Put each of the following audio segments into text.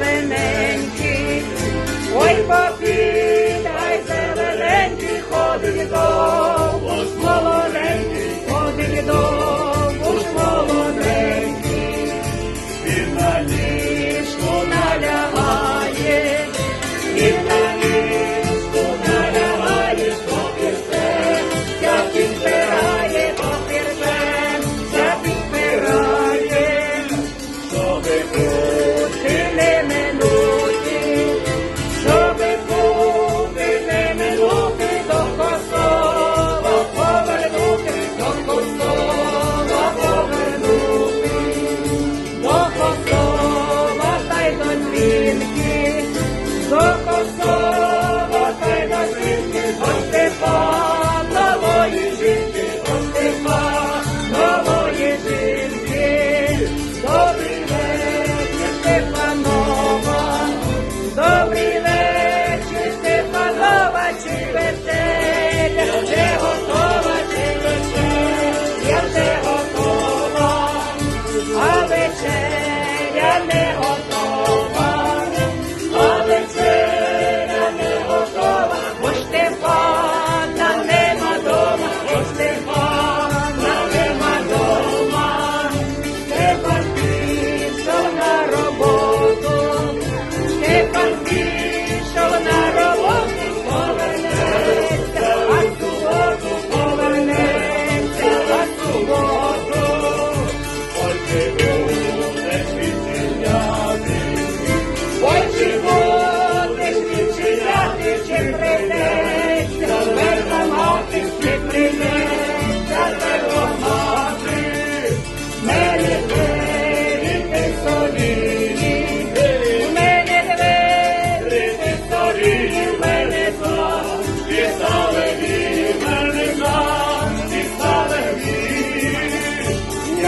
heaven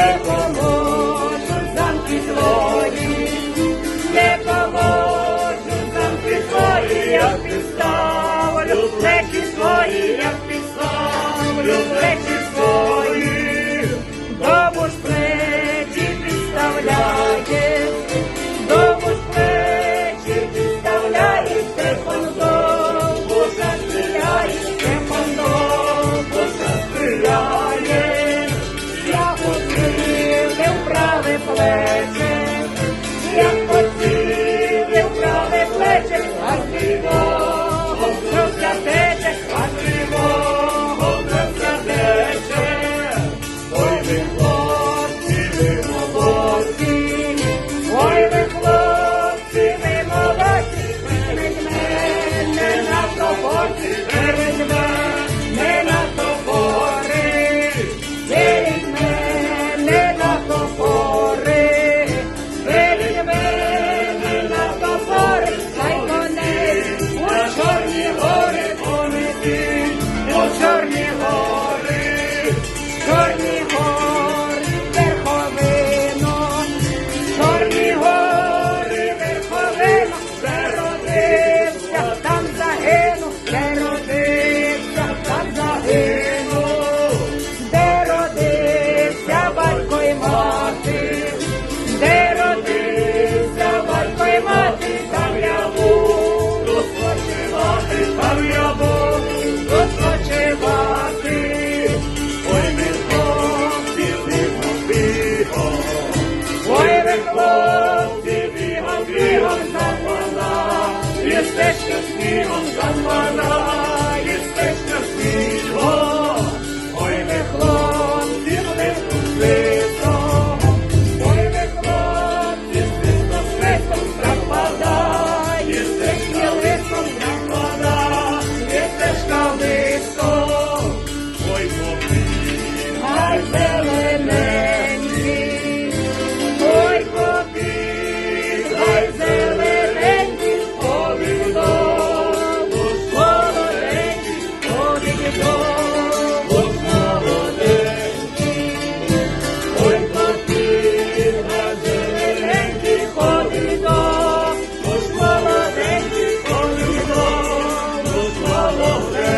не поможуть замки твої, не поможуть замки твої, як ти ставлю, плечі твої, як ти ставлю, плечі Yahweh, Yahweh. Niech on Pan Lord.